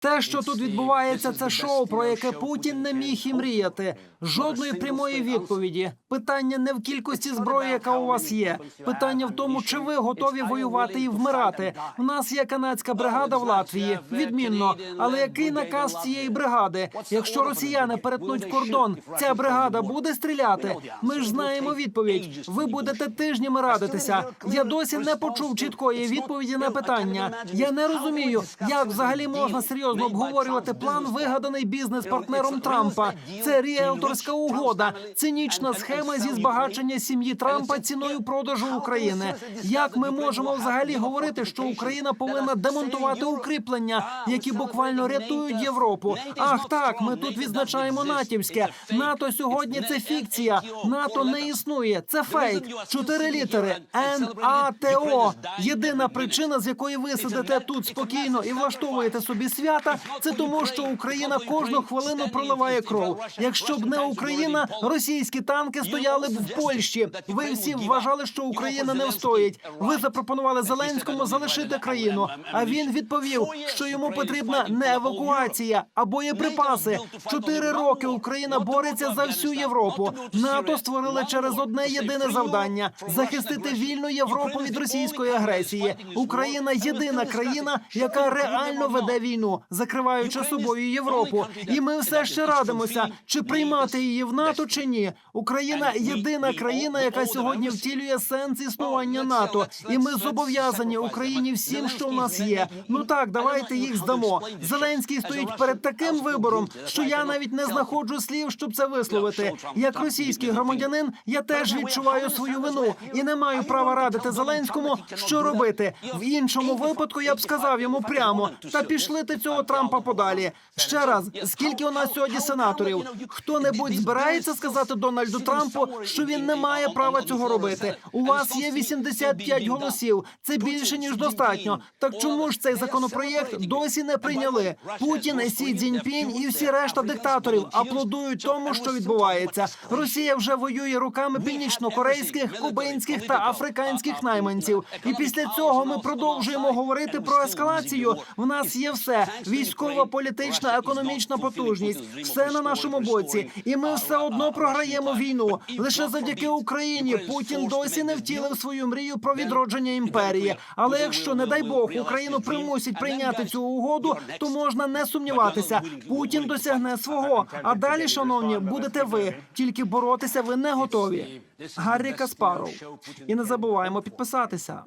Те, що тут відбувається, це шоу, про яке Путін не міг і мріяти. Жодної прямої відповіді. Питання не в кількості зброї, яка у вас є. Питання в тому, чи ви готові воювати і вмирати. У нас є канадська бригада в Латвії. Відмінно, але який наказ цієї бригади? Якщо росіяни перетнуть кордон, ця бригада буде стріляти. Ми ж знаємо відповідь. Ви будете тижнями радитися. Я досі не почув чіткої відповіді на питання. Я не розумію, як взагалі можна серйозно обговорювати план, вигаданий бізнес-партнером Трампа. Це ріелторська угода, цинічна схема зі збагачення сім'ї Трампа ціною продажу України. Як ми можемо взагалі говорити, що Україна повинна демонтувати укріплення, які буквально рятують Європу? Ах, так, ми тут відзначаємо натівське. НАТО сьогодні це фікція. НАТО не існує. Це фейк. Чотири літери НАТО. Єдина причина, з якої ви сидите тут спокійно і влаштовуєте собі свята, це тому, що Україна кожну хвилину проливає кров. Якщо б не Україна, російські танки стояли б в Польщі. Ви всі вважали, що Україна не встоїть. Ви запропонували Зеленському залишити країну. А він відповів, що йому потрібна не евакуація, а боєприпаси. Чотири роки Україна бореться за всю Європу. НАТО створили через одне єдине завдання захистити вільну Європу від російської агресії. Україна єдина країна, яка реально веде війну, закриваючи собою Європу. І ми все ще радимося, чи приймати її в НАТО чи ні. Україна єдина країна, яка сьогодні втілює сенс існування НАТО, і ми зобов'язані Україні всім, що у нас є. Ну так, давайте їх здамо. Зеленський стоїть перед таким вибором, що я навіть не знаходжу слів, щоб це висловити. Як російський громадянин, я теж відчуваю свою вину і не маю права радити Зеленському, що робити. В іншому випадку я б сказав йому прямо: та пішли ти цього Трампа подалі. Ще раз, скільки у нас сьогодні сенаторів? Хто-небудь збирається сказати Дональду Трампу, що він не має права цього робити? У вас є 85 голосів. Це більше ніж достатньо. Так чому ж цей законопроєкт досі не прийняли? Путін, Сі Цзіньпінь і всі решта диктаторів аплодують тому, що відбувається. Росія вже воює руками північнокорейських, кубинських та африканських найманців. І після цього ми продовжуємо говорити про ескалацію. В нас є все: військова, політична, економічна потужність, все на нашому боці, і ми все одно програємо війну. Лише завдяки Україні Путін досі не втілив свою мрію про відродження імперії. Але якщо, не дай Бог, Україну примусять прийняти цю угоду, то можна не сумніватися. Путін досягне свого. А далі, шановні, будете ви. Тільки боротися ви не готові. Гаррі Каспаров. І не забуваємо підписатися.